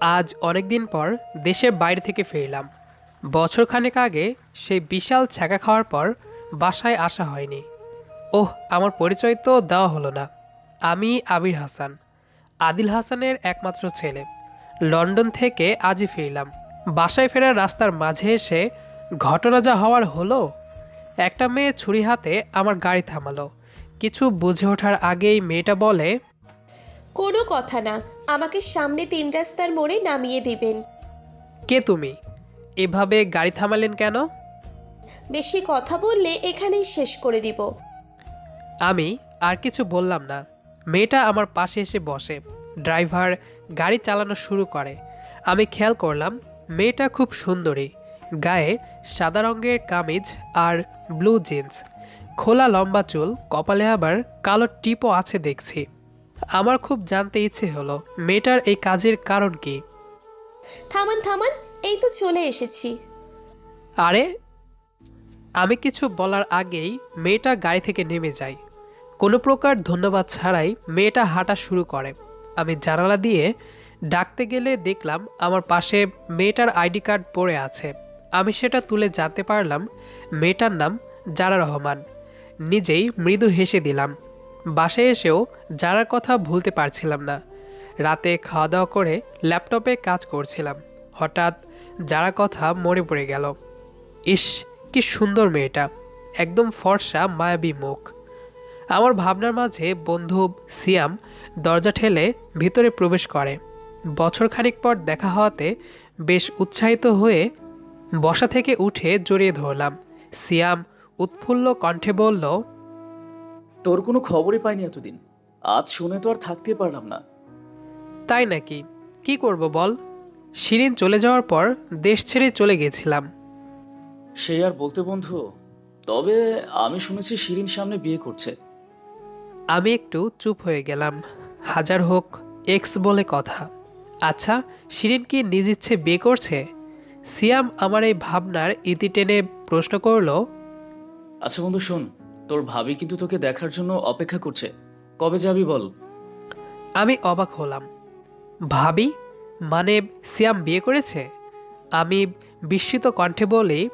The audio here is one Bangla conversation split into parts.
আজ অনেক দিন পর দেশের বাইরে থেকে ফিরলাম বছরখানেক আগে সেই বিশাল ছ্যাঁকা খাওয়ার পর বাসায় আসা হয়নি। ওহ, আমার পরিচয় তো দেওয়া হলো না। আমি আবির হাসান, আদিল হাসানের একমাত্র ছেলে। লন্ডন থেকে আজই ফিরলাম বাসায় ফেরার রাস্তার মাঝে এসে ঘটনা যা হওয়ার হলো, একটা মেয়ে ছুরি হাতে আমার গাড়ি থামালো। কিছু বুঝে ওঠার আগেই মেয়েটা বলে, কোনো কথা না। আমাকে সামনে তিন রাস্তার মোড়ে নামিয়ে দিবেন। কে তুমি? এভাবে গাড়ি থামালেন কেন? বেশি কথা বললে এখানেই শেষ করে দিব। আমি আর কিছু বললাম না। মেয়েটা আমার পাশে এসে বসে। ড্রাইভার গাড়ি চালানো শুরু করে। আমি খেয়াল করলাম মেয়েটা খুব সুন্দরী। গায়ে সাদা রঙের কামিজ আর ব্লু জিন্স। খোলা লম্বা চুল কপালে আবার কালো টিপও আছে দেখছি। আমার খুব জানতে ইচ্ছে হলো মেয়েটার এই কাজের কারণ কি? থামান থামান এই তো চলে এসেছি। আরে আমি কিছু বলার আগেই মেয়েটা গাড়ি থেকে নেমে যায়। কোনো প্রকার ধন্যবাদ ছাড়াই মেয়েটা হাঁটা শুরু করে। আমি জানালা দিয়ে ডাকতে গেলে দেখলাম আমার পাশে মেয়েটার আইডি কার্ড পড়ে আছে। আমি সেটা তুলে জানতে পারলাম মেয়েটার নাম জারা রহমান। নিজেই মৃদু হেসে দিলাম। বাসায় এসেও যারার কথা ভুলতে পারছিলাম না। রাতে খাওয়া দাওয়া করে ল্যাপটপে কাজ করছিলাম। হঠাৎ যারা কথা মনে পড়ে গেল। ইস, কি সুন্দর মেয়েটা। একদম ফর্সা, মায়াবী মুখ। আমার ভাবনার মাঝে বন্ধু সিয়াম দরজা ঠেলে ভিতরে প্রবেশ করে। বছর খানিক পর দেখা হওয়াতে বেশ উৎসাহিত হয়ে বসা থেকে উঠে জড়িয়ে ধরলাম। সিয়াম উৎফুল্ল কণ্ঠে বলল তোর কোনো খবরই পাইনি এতদিন। আজ শুনে তো আর থাকতে পারলাম না। তাই নাকি? কি করব বল? শিরিন চলে যাওয়ার পর দেশ ছেড়ে চলে গেছিলাম সে আর বলতে বন্ধু তবে আমি শুনেছি শিরিন সামনে বিয়ে করছে। আমি একটু চুপ হয়ে গেলাম। হাজার হোক এক্স বলে কথা। আচ্ছা শিরিন কি নিজ ইচ্ছে বিয়ে করছে? সিয়াম আমার এই ভাবনার ইতি টেনে প্রশ্ন করল। আচ্ছা বন্ধু শোন। তোর ভাবি কিন্তু তোকে দেখার জন্য অপেক্ষা করছে। কবে যাবি বল? আমি অবাক হলাম। ভাবি? মানে সিয়াম বিয়ে করেছে? আমি বিস্মিত কণ্ঠে বলি,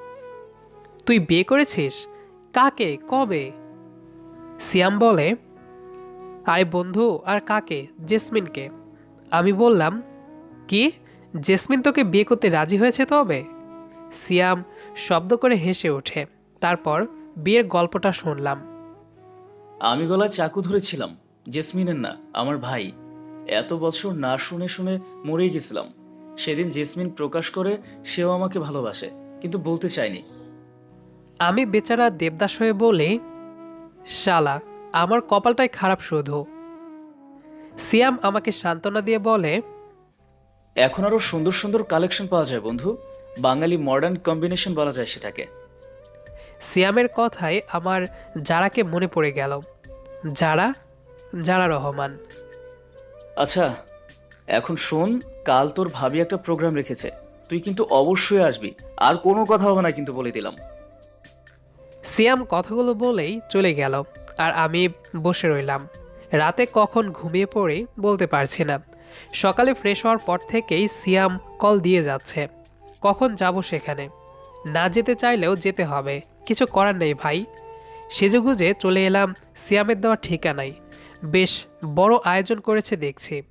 তুই বিয়ে করেছিস? কাকে? কবে? সিয়াম বলে, আয় বন্ধু, আর কাকে? জেসমিনকে। আমি বললাম, কি? জেসমিন তোকে বিয়ে করতে রাজি হয়েছে তবে? সিয়াম শব্দ করে হেসে ওঠে। তারপর বিয়ের গল্পটা শুনলাম। আমি গলায় চাকু ধরেছিলাম জেসমিনের না আমার ভাই। এত বছর না শুনে শুনে মরেই গেছিলাম। সেদিন জেসমিন প্রকাশ করে সেও আমাকে ভালোবাসে কিন্তু বলতে চায়নি। আমি বেচারা দেবদাস হয়ে বলি শালা আমার কপালটাই খারাপ শুধু। সিয়াম আমাকে সান্ত্বনা দিয়ে বলে এখন আরও সুন্দর সুন্দর কালেকশন পাওয়া যায় বন্ধু। বাঙালি মডার্ন কম্বিনেশন বলা যায় সেটাকে। সিয়ামের কথায় আমার যারাকে মনে পড়ে গেল যারা যারা রহমান। আচ্ছা এখন শোন কাল তোর ভাবি একটা প্রোগ্রাম রেখেছে। তুই কিন্তু অবশ্যই আসবি। আর কোনো কথা হবে না কিন্তু বলে দিলাম। সিয়াম কথাগুলো বলেই চলে গেল আর আমি বসে রইলাম। রাতে কখন ঘুমিয়ে পড়ে বলতে পারছি না। সকালে ফ্রেশ হওয়ার পর থেকেই সিয়াম কল দিয়ে যাচ্ছে। কখন যাব সেখানে? না যেতে চাইলেও যেতে হবে। কিছু করার নেই ভাই। সেজেগুজে চলে এলাম সিয়ামের দেওয়া ঠিকানায়। বেশ বড় আয়োজন করেছে দেখছি।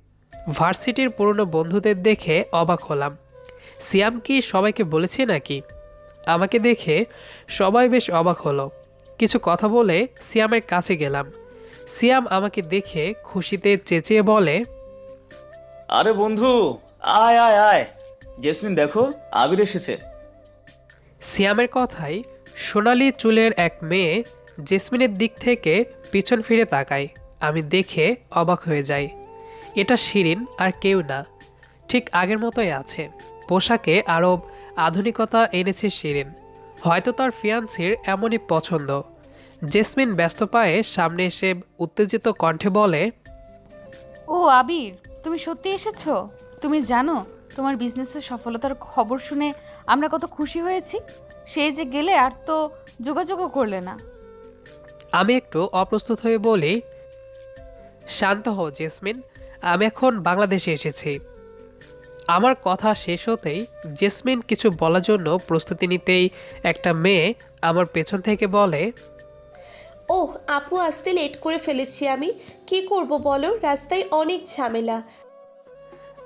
ভার্সিটির পুরনো বন্ধুদের দেখে অবাক হলাম। সিয়াম কি সবাইকে বলেছে নাকি? আমাকে দেখে সবাই বেশ অবাক হলো। কিছু কথা বলে সিয়ামের কাছে গেলাম। সিয়াম আমাকে দেখে খুশিতে চেঁচিয়ে বলে, আরে বন্ধু, আয় আয় আয়। জেসমিন, দেখো, আবির এসেছে। সিয়ামের কথাই সোনালি চুলের এক মেয়ে জেসমিনের দিক থেকে পিছন ফিরে তাকায়। আমি দেখে অবাক হয়ে যাই। এটা শিরিন আর কেউ না। ঠিক আগের মতোই আছে। পোশাকে আরও আধুনিকতা এনেছে শিরিন। হয়তো তার ফিয়ান্সির এমনই পছন্দ। জেসমিন ব্যস্ত পায়ে সামনে এসে উত্তেজিত কণ্ঠে বলে, ও আবির, তুমি সত্যি এসেছ? তুমি জানো তোমার বিজনেসের সফলতার খবর শুনে আমরা কত খুশি হয়েছি? সেই যে গেলে আর তো যোগাযোগও করলে না। আমি একটু অপ্রস্তুত হয়ে বলি শান্ত হও জেসমিন আমি এখন বাংলাদেশে এসেছি। আমার কথা শেষ হতেই জেসমিন কিছু বলার জন্য প্রস্তুতি নিতেই একটা মেয়ে আমার পেছন থেকে বলে ওহ আপু আসতে লেট করে ফেলেছি আমি। কি করব বলো? রাস্তায় অনেক ঝামেলা।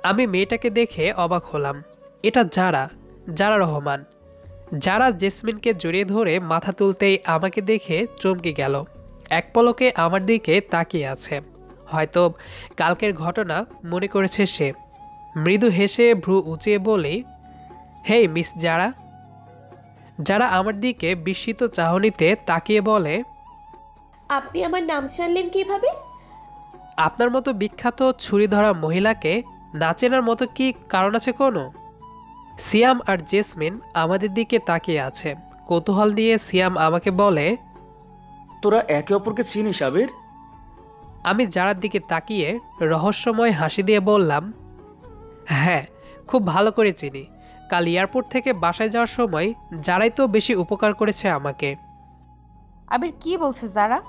আমি মেয়েটাকে দেখে অবাক হলাম। এটা যারা যারা রহমান। যারা জেসমিনকে জড়িয়ে ধরে মাথা তুলতেই আমাকে দেখে চমকে গেল। এক পলকে আমার দিকে তাকিয়ে আছে। হয়তো কালকের ঘটনা মনে করেছে সে। মৃদু হেসে ভ্রু উঁচিয়ে বলে হেই মিস যারা। যারা আমার দিকে বিস্মিত চাহনিতে তাকিয়ে বলে আপনি আমার নাম জানলেন কীভাবে? আপনার মতো বিখ্যাত ছুরি ধরা মহিলাকে না চেনার মতো কি কারণ আছে কোনো? সিয়াম আর জেসমিন আমাদের দিকে তাকিয়ে আছে। কৌতূহল দিয়ে সিয়াম আমাকে বলে তোরা একে অপরকে চিনিস আবির? আমি যারার দিকে তাকিয়ে রহস্যময় হাসি দিয়ে বললাম হ্যাঁ খুব ভালো করে চিনি। কাল এয়ারপোর্ট থেকে বাসায় যাওয়ার সময় যারাই তো বেশি উপকার করেছে আমাকে। আবির কি বলছে যারা?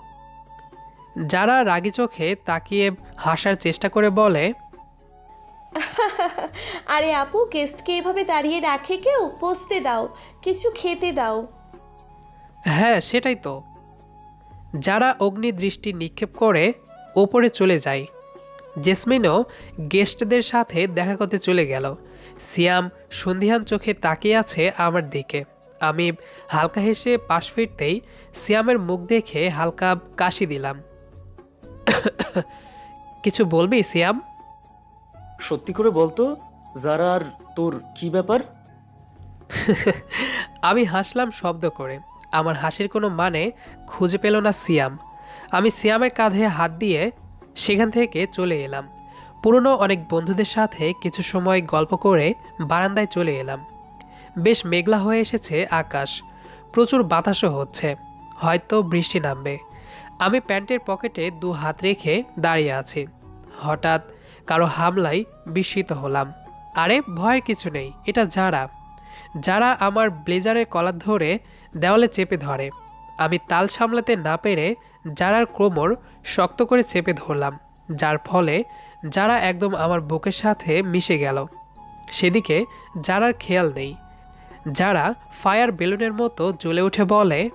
যারা রাগি চোখে তাকিয়ে হাসার চেষ্টা করে বলে আরে আপু গেস্টকে এভাবে দাঁড়িয়ে রাখে কেউ? বসতে দাও, কিছু খেতে দাও। হ্যাঁ সেটাই তো। যারা অগ্নি দৃষ্টি নিক্ষেপ করে, ওপরে চলে যায়। জেসমিনও গেস্টদের সাথে দেখা করতে চলে গেল। সিয়াম সন্ধিহান চোখে তাকিয়ে আছে আমার দিকে। আমি হালকা হেসে পাশ ফিরতেই সিয়ামের মুখ দেখে হালকা কাশি দিলাম। কিছু বলবি, সিয়াম? সত্যি করে বলতো, যারা আর তোর কি ব্যাপার? আমি হাসলাম শব্দ করে। আমার হাসির কোনো মানে খুঁজে পেল না সিয়াম। আমি সিয়ামের কাঁধে হাত দিয়ে সেখান থেকে চলে এলাম। পুরনো অনেক বন্ধুদের সাথে কিছু সময় গল্প করে বারান্দায় চলে এলাম। বেশ মেঘলা হয়ে এসেছে আকাশ। প্রচুর বাতাসও হচ্ছে। হয়তো বৃষ্টি নামবে। আমি প্যান্টের পকেটে দু হাত রেখে দাঁড়িয়ে আছি। হঠাৎ কারও হামলায় বিস্মিত হলাম। আরে ভয়ের কিছু নেই, এটা যারা। যারা আমার ব্লেজারের কলার ধরে দেওয়ালে চেপে ধরে। আমি তাল সামলাতে না পেরে যারার ক্রমর শক্ত করে চেপে ধরলাম, যার ফলে যারা একদম আমার বুকের সাথে মিশে গেল। সেদিকে যারার খেয়াল নেই। যারা ফায়ার বেলুনের মতো জ্বলে উঠে বলে,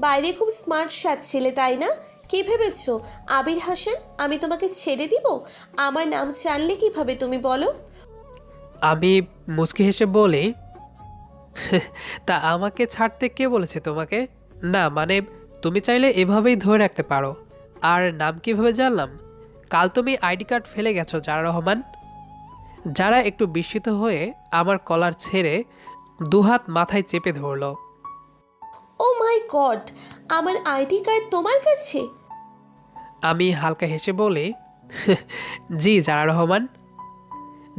বাইরে খুব স্মার্ট সাজছিলে তাই না? কি ভেবেছো? আবির হাসান আমি তোমাকে ছেড়ে দিব? আমার নাম জানলে কীভাবে তুমি বলো? আমি মুচকি হেসে বলি তা আমাকে ছাড়তে কে বলেছে তোমাকে? না মানে তুমি চাইলে এভাবেই ধরে রাখতে পারো। আর নাম কীভাবে জানলাম? কাল তুমি আইডি কার্ড ফেলে গেছো যারা রহমান। যারা একটু বিস্মিত হয়ে আমার কলার ছেড়ে দুহাত মাথায় চেপে ধরলো। Oh my god! আমার আইডি কার্ড তোমার কাছে? আমি হালকা হেসে বলি জি জারা রহমান।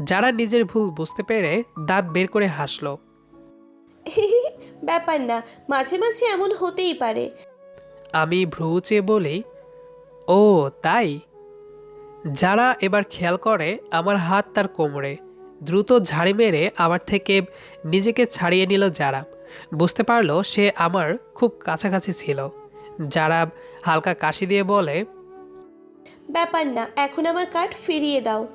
যারা নিজের ভুল বুঝতে পেরে দাঁত বের করে হাসলো। ব্যাপার না মাঝে মাঝে এমন হতেই পারে। আমি ভ্রু চেয়ে বলি ও তাই? যারা এবার খেয়াল করে আমার হাত তার কোমরে দ্রুত ঝাড়ি মেরে আমার থেকে নিজেকে ছাড়িয়ে নিল যারা বুঝতে পারল সে আমার খুব কাছাকাছি ছিল। যারা হালকা কাশি দিয়ে বলে ব্যাপার না এখন আমার কার্ড ফিরিয়ে দাও।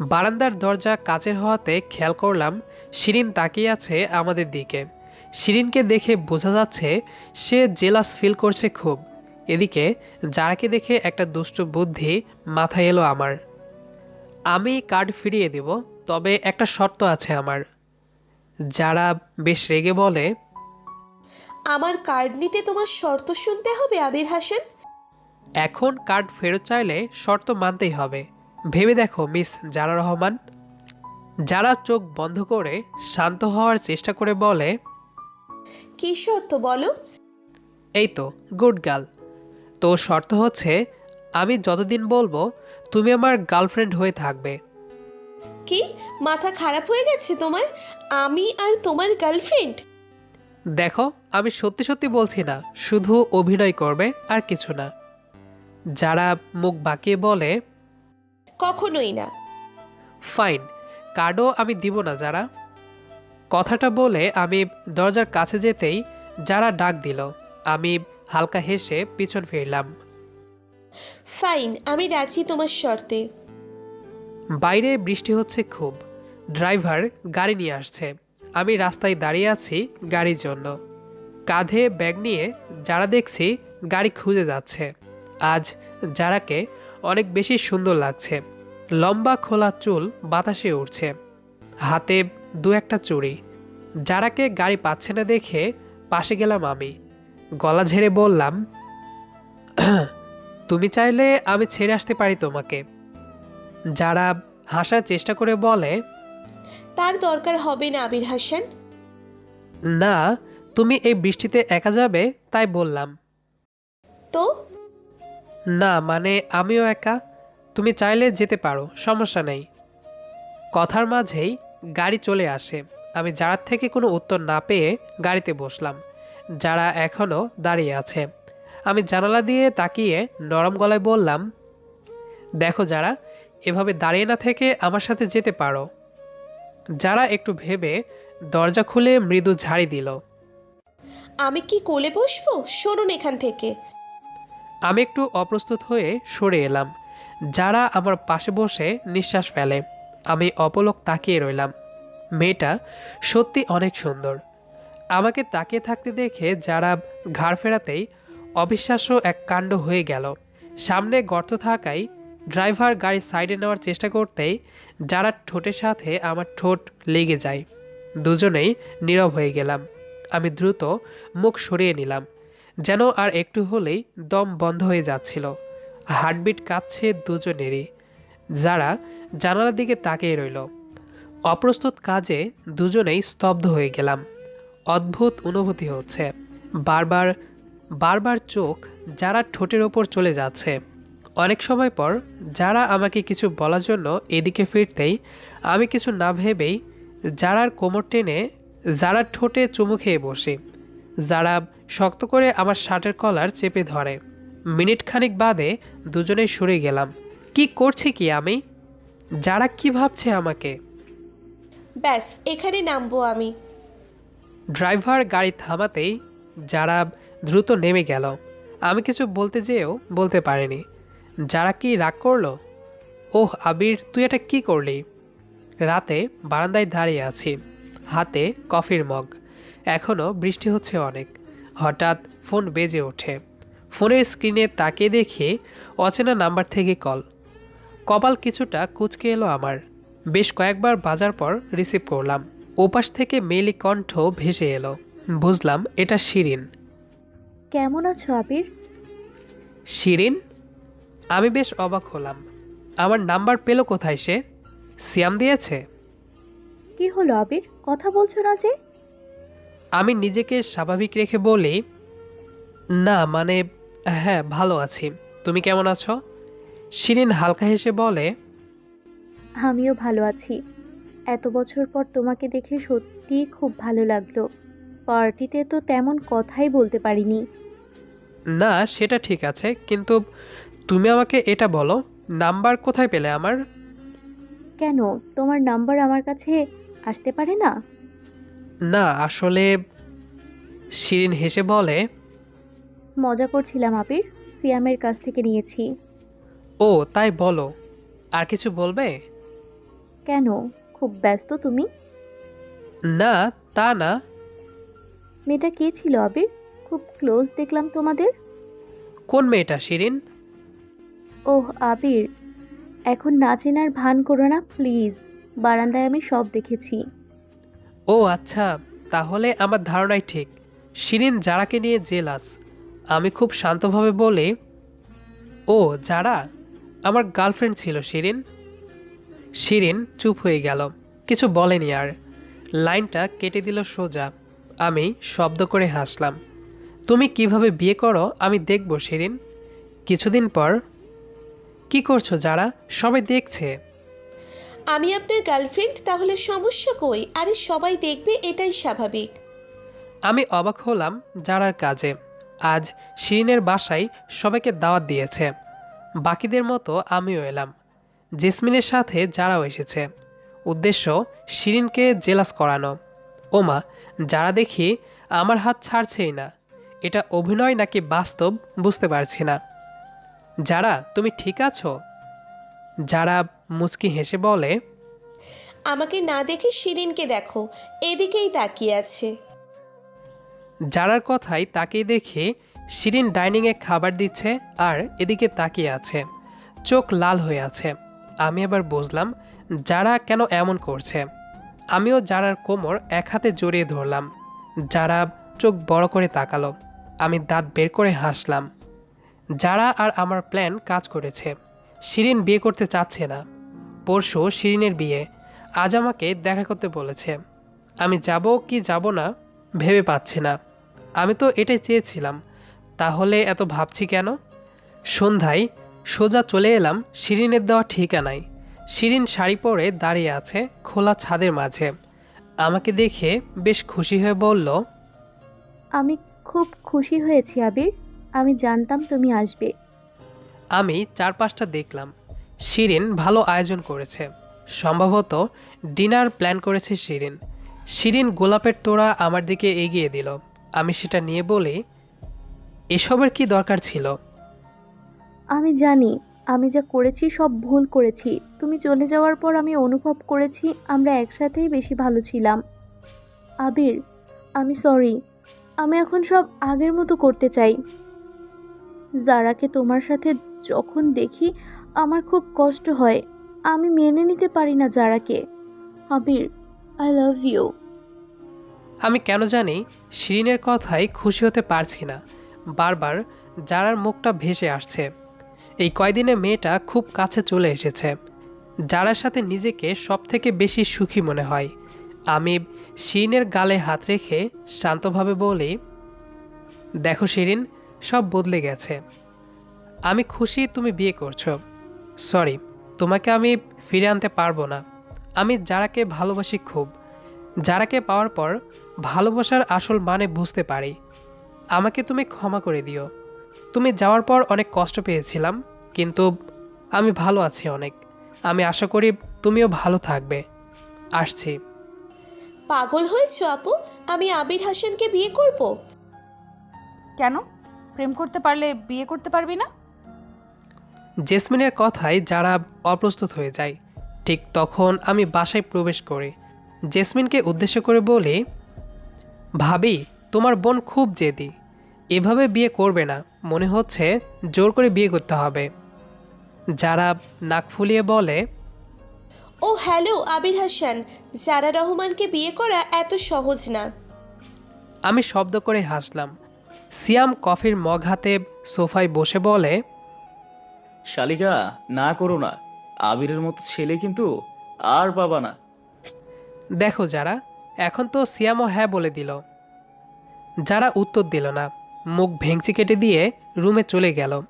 বারান্দার দরজা কাচের হওয়াতে খেয়াল করলাম শিরিন তাকিয়ে আছে আমাদের দিকে। শিরিনকে দেখে বোঝা যাচ্ছে সে জেলাস ফিল করছে খুব। এদিকে যারাকে দেখে একটা দুষ্ট বুদ্ধি মাথায় এলো আমার। আমি কার্ড ফিরিয়ে দেব তবে একটা শর্ত আছে আমার। যারা বেশ রেগে বলে আমার কার্ড নিতে তোমার শর্ত শুনতে হবে আবির হাসান? এখন কার্ড ফেরত চাইলে শর্ত মানতেই হবে। ভেবে দেখো মিস জারা রহমান। যারা চোখ বন্ধ করে শান্ত হওয়ার চেষ্টা করে বলে কি শর্ত বলো? এই তো গুড গার্ল তো শর্ত হচ্ছে আমি যতদিন বলব তুমি আমার গার্লফ্রেন্ড হয়ে থাকবে। কি? মাথা খারাপ হয়ে গেছে তোমার? আমি আর তোমার গার্লফ্রেন্ড? দেখো আমি সত্যি সত্যি বলছি না শুধু অভিনয় করবে আর কিছু না। যারা মুখ বাঁকিয়ে বলে কখনোই না। ফাইন কার্ডও আমি দিব না যারা। কথাটা বলে আমি দরজার কাছে যেতেই যারা ডাক দিল আমি হালকা হেসে পিছন ফিরলাম। ফাইন আমি রাজি তোমার শর্তে। বাইরে বৃষ্টি হচ্ছে খুব ড্রাইভার গাড়ি নিয়ে আসছে আমি রাস্তায় দাঁড়িয়ে আছি গাড়ির জন্য। কাঁধে ব্যাগ নিয়ে যারা দেখছি গাড়ি খুঁজে যাচ্ছে। আজ যারাকে অনেক বেশি সুন্দর লাগছে। লম্বা খোলা চুল বাতাসে উঠছে হাতে দু একটা চুড়ি। যারাকে গাড়ি পাচ্ছে না দেখে পাশে গেলাম আমি। গলা ঝেড়ে বললাম তুমি চাইলে আমি ছেড়ে আসতে পারি তোমাকে। যারা হাসার চেষ্টা করে বলে তার দরকার হবে না আবির হাসান। না তুমি এই বৃষ্টিতে একা যাবে তাই বললাম। তো? না মানে আমিও একা। তুমি চাইলে যেতে পারো, সমস্যা নেই। কথার মাঝেই গাড়ি চলে আসে। আমি যারার থেকে কোনো উত্তর না পেয়ে গাড়িতে বসলাম, যারা এখনও দাঁড়িয়ে আছে। আমি জানালা দিয়ে তাকিয়ে নরম গলায় বললাম, দেখো যারা, এভাবে দাঁড়িয়ে না থেকে আমার সাথে যেতে পারো। যারা একটু ভেবে দরজা খুলে মৃদু ঝাড়ি দিল। আমি কি কোলে বসবো? সরুন এখান থেকে। আমি একটু অপ্রস্তুত হয়ে সরে এলাম। যারা আমার পাশে বসে নিঃশ্বাস ফেলে। আমি অপলক তাকিয়ে রইলাম। মেয়েটা সত্যি অনেক সুন্দর। আমাকে তাকিয়ে থাকতে দেখে যারা ঘাড় ফেরাতেই অবিশ্বাস্য এক কাণ্ড হয়ে গেল। সামনে গর্ত থাকায় ড্রাইভার গাড়ি সাইডে নেওয়ার চেষ্টা করতেই যারা ঠোঁটের সাথে আমার ঠোঁট লেগে যায়, দুজনেই নীরব হয়ে গেলাম। আমি দ্রুত মুখ সরিয়ে নিলাম। যেন আর একটু হলেই দম বন্ধ হয়ে যাচ্ছিল। হার্টবিট কাঁপছে দুজনেরই। যারা জানালার দিকে তাকিয়ে রইল। অপ্রস্তুত কাজে দুজনেই স্তব্ধ হয়ে গেলাম। অদ্ভুত অনুভূতি হচ্ছে। বারবার বারবার চোখ যারা ঠোঁটের ওপর চলে যাচ্ছে। অনেক সময় পর যারা আমাকে কিছু বলার জন্য এদিকে ফিরতেই আমি কিছু না ভেবেই যারার কোমর টেনে, যারা ঠোঁটে চুমু খেয়ে বসি যারা শক্ত করে আমার শার্টের কলার চেপে ধরে। মিনিট খানিক বাদে দুজনেই সরে গেলাম। কি করছি কি আমি? যারা কি ভাবছে আমাকে? ব্যাস এখানে নামবো আমি। ড্রাইভার গাড়ি থামাতেই যারা দ্রুত নেমে গেল। আমি কিছু বলতে যেয়েও বলতে পারিনি। যারা কি রাগ করল? ওহ আবির তুই এটা কি করলি? রাতে বারান্দায় দাঁড়িয়ে আছি। হাতে কফির মগ। এখনও বৃষ্টি হচ্ছে অনেক। হঠাৎ ফোন বেজে ওঠে। ফোনের স্ক্রিনে তাকে দেখে অচেনা নাম্বার থেকে কল। কপাল কিছুটা কুচকে এলো আমার। বেশ কয়েকবার বাজার পর রিসিভ করলাম। ওপাশ থেকে মেলি কণ্ঠ ভেসে এলো। বুঝলাম এটা শিরিন। কেমন আছো আবির? শিরিন? আমি বেশ অবাক হলাম। আমার নাম্বার পেল কোথায় সে? সিয়াম দিয়েছে? কি হলো আবির? কথা বলছো না যে? আমি নিজেকে স্বাভাবিক রেখে বলি না মানে হ্যাঁ ভালো আছি। তুমি কেমন আছো? শিরিন হালকা হেসে বলে আমিও ভালো আছি। এত বছর পর তোমাকে দেখে সত্যিই খুব ভালো লাগল। পার্টিতে তো তেমন কথাই বলতে পারিনি। না সেটা ঠিক আছে কিন্তু তুমি আমাকে এটা বলো নাম্বার কোথায় পেলে আমার? কেন? তোমার নাম্বার আমার কাছে আসতে পারে না? না আসলে শিরিন হেসে বলে মজা করছিলাম আবির সিয়ামের কাছ থেকে নিয়েছি। ও তাই বলো আর কিছু বলবে? কেন? খুব ব্যস্ত তুমি? না তা না। মেয়েটা কে ছিল আবির খুব ক্লোজ দেখলাম তোমাদের। কোন মেয়েটা শিরিন? ওহ আবির এখন না চেনার ভান করো না প্লিজ। বারান্দায় আমি সব দেখেছি। ও আচ্ছা তাহলে আমার ধারণাই ঠিক। শিরিন যারাকে নিয়ে জেলাস। আমি খুব শান্তভাবে বলি, ও যারা আমার গার্লফ্রেন্ড ছিল শিরিন। শিরিন চুপ হয়ে গেল। কিছু বলেনি আর। লাইনটা কেটে দিল সোজা। আমি শব্দ করে হাসলাম। তুমি কীভাবে বিয়ে করো, আমি দেখব শিরিন। কিছুদিন পর, কি করছ যারা সবাই দেখছে। আমি আপনার গার্লফ্রেন্ড তাহলে সমস্যা কই? আরে সবাই দেখবে, এটাই স্বাভাবিক। আমি অবাক হলাম যারার কাজে। আজ শিরিনের বাসায় সবাইকে দাওয়াত দিয়েছে। বাকিদের মতো আমিও এলাম। জেসমিনের সাথে যারাও এসেছে। উদ্দেশ্য, শিরিনকে জেলাস করানো। ওমা, যারা দেখি আমার হাত ছাড়ছেই না। এটা অভিনয় নাকি বাস্তব বুঝতে পারছি না। যারা, তুমি ঠিক আছো? যারা মুচকি হেসে বলে আমাকে না দেখে শিরিনকে দেখো এদিকেই তাকিয়ে আছে। যারার কথাই তাকিয়ে দেখে শিরিন ডাইনিংয়ে খাবার দিচ্ছে আর এদিকে তাকিয়ে আছে। চোখ লাল হয়ে আছে। আমি আবার বুঝলাম যারা কেন এমন করছে। আমিও যারার কোমর এক হাতে জড়িয়ে ধরলাম। যারা চোখ বড় করে তাকালো। আমি দাঁত বের করে হাসলাম। যারা আর আমার প্ল্যান কাজ করেছে। শিরিন বিয়ে করতে চাচ্ছে না। পরশু শিরিনের বিয়ে। আজ আমাকে দেখা করতে বলেছে। আমি যাব কি যাব না ভেবে পাচ্ছি না। আমি তো এটাই চেয়েছিলাম। তাহলে এত ভাবছি কেন? সন্ধ্যায় সোজা চলে এলাম শিরিনের দেওয়া ঠিকানায়। শিরিন শাড়ি পরে দাঁড়িয়ে আছে খোলা ছাদের মাঝে। আমাকে দেখে বেশ খুশি হয়ে বলল আমি খুব খুশি হয়েছি আবির। আমি জানতাম তুমি আসবে। আমি চারপাশটা দেখলাম। শিরিন ভালো আয়োজন করেছে। সম্ভবত ডিনার প্ল্যান করেছে শিরিন। শিরিন গোলাপের তোড়া আমার দিকে এগিয়ে দিল। আমি সেটা নিয়ে বলি, এসবের কি দরকার ছিল? আমি জানি, আমি যা করেছি সব ভুল করেছি। তুমি চলে যাওয়ার পর আমি অনুভব করেছি আমরা একসাথেই বেশি ভালো ছিলাম। আবির, আমি সরি, আমি এখন সব আগের মতো করতে চাই। যারাকে তোমার সাথে যখন দেখি আমার খুব কষ্ট হয়, আমি মেনে নিতে পারি না যারাকে। আবির আই লাভ ইউ আমি কেন জানি শিরিনের কথায় খুশি হতে পারছি না। বারবার যারার মুখটা ভেসে আসছে। এই কয়দিনে মেয়েটা খুব কাছে চলে এসেছে। যারার সাথে নিজেকে সব থেকে বেশি সুখী মনে হয়। আমি শিরিনের গালে হাত রেখে শান্তভাবে বলি, দেখো শিরিন, সব বদলে গেছে। আমি খুশি তুমি বিয়ে করছ। সরি তোমাকে আমি ফিরে আনতে পারব না। আমি যারাকে ভালোবাসি খুব। যারাকে পাওয়ার পর ভালোবাসার আসল মানে বুঝতে পারি। আমাকে তুমি ক্ষমা করে দিও। তুমি যাওয়ার পর অনেক কষ্ট পেয়েছিলাম কিন্তু আমি ভালো আছি অনেক। আমি আশা করি তুমিও ভালো থাকবে। আসছি। পাগল হয়েছ আপু? আমি আবির হাসানকে বিয়ে করব। কেন? প্রেম করতে পারলে বিয়ে করতে পারবি না? জেসমিনের কথায় যারা অপ্রস্তুত হয়ে যায় ঠিক তখন আমি বাসায় প্রবেশ করি। জেসমিনকে উদ্দেশ্য করে বলি ভাবি তোমার বোন খুব জেদি। এভাবে বিয়ে করবে না। মনে হচ্ছে জোর করে বিয়ে করতে হবে। যারা নাক ফুলিয়ে বলে ও হ্যালো আবির হাসান। জারা রহমানকে বিয়ে করা এত সহজ না। আমি শব্দ করে হাসলাম। সিয়াম কফির মগ হাতে সোফায় বসে বলে শালিকা, না করো না। আবিরের মতো ছেলে কিন্তু আর পাবা না। দেখো যারা, এখন তো সিয়ামও হ্যাঁ বলে দিল। যারা উত্তর দিল না, মুখ ভেংচি কেটে দিয়ে রুমে চলে গেল।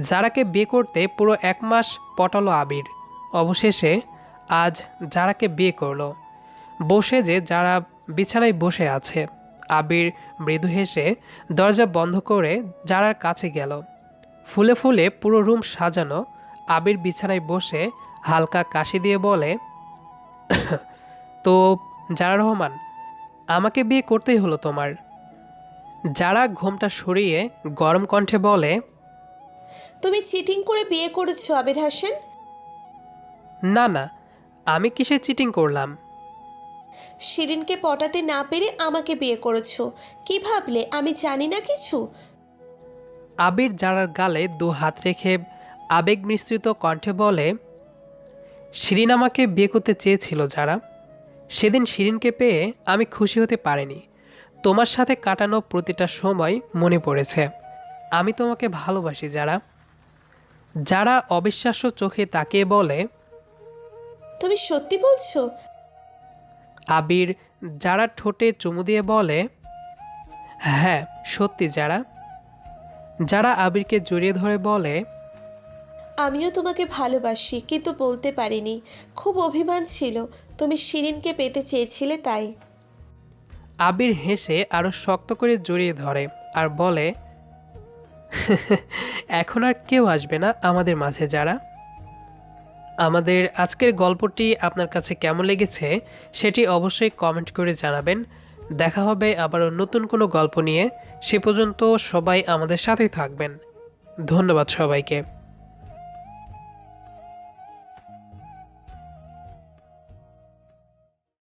যারাকে বিয়ে করতে পুরো এক মাস পটালো আবির। অবশেষে আজ যারাকে বিয়ে করল। বসে যে যারা বিছানায় বসে আছে। আবির মৃদু হেসে দরজা বন্ধ করে যারার কাছে গেল। ফুলে ফুলে পুরো রুম সাজানো। আবির বিছানায় বসে হালকা কাশি দিয়ে বলে তো যারা রহমান আমাকে বিয়ে করতেই হলো তোমার। যারা ঘোমটা সরিয়ে গরম কণ্ঠে বলে তুমি চিটিং করে বিয়ে করেছ আবির হাসান? না না আমি কিসে চিটিং করলাম? শিরিনকে পটাতে না পেরে আমাকে বিয়ে করেছ। কি ভাবলে? আমি জানি না কিছু। আবির যারার গালে দু হাত রেখে আবেগ মিশ্রিত কণ্ঠে বলে শিরিন আমাকে বিয়ে করতে চেয়েছিল যারা। সেদিন শিরিনকে পেয়ে আমি খুশি হতে পারিনি। তোমার সাথে কাটানো প্রতিটা সময় মনে পড়েছে। আমি তোমাকে ভালোবাসি যারা। যারা অবিশ্বাস্য চোখে তাকিয়ে বলে তুমি সত্যি বলছো? আবির যারা ঠোঁটে চুমু দিয়ে বলে হ্যাঁ সত্যি যারা। যারা আবিরকে জড়িয়ে ধরে বলে আমিও তোমাকে ভালোবাসি কিন্তু বলতে পারিনি। খুব অভিমান ছিল। তুমি শিরিনকে পেতে চেয়েছিলে তাই। আবির হেসে আরও শক্ত করে জড়িয়ে ধরে আর বলে এখন আর কেউ আসবে না আমাদের মাঝে যারা। আমাদের আজকের গল্পটি আপনার কাছে কেমন লেগেছে সেটি অবশ্যই কমেন্ট করে জানাবেন। দেখা হবে আবারও নতুন কোনো গল্প নিয়ে। সে পর্যন্ত সবাই আমাদের সাথেই থাকবেন। ধন্যবাদ সবাইকে।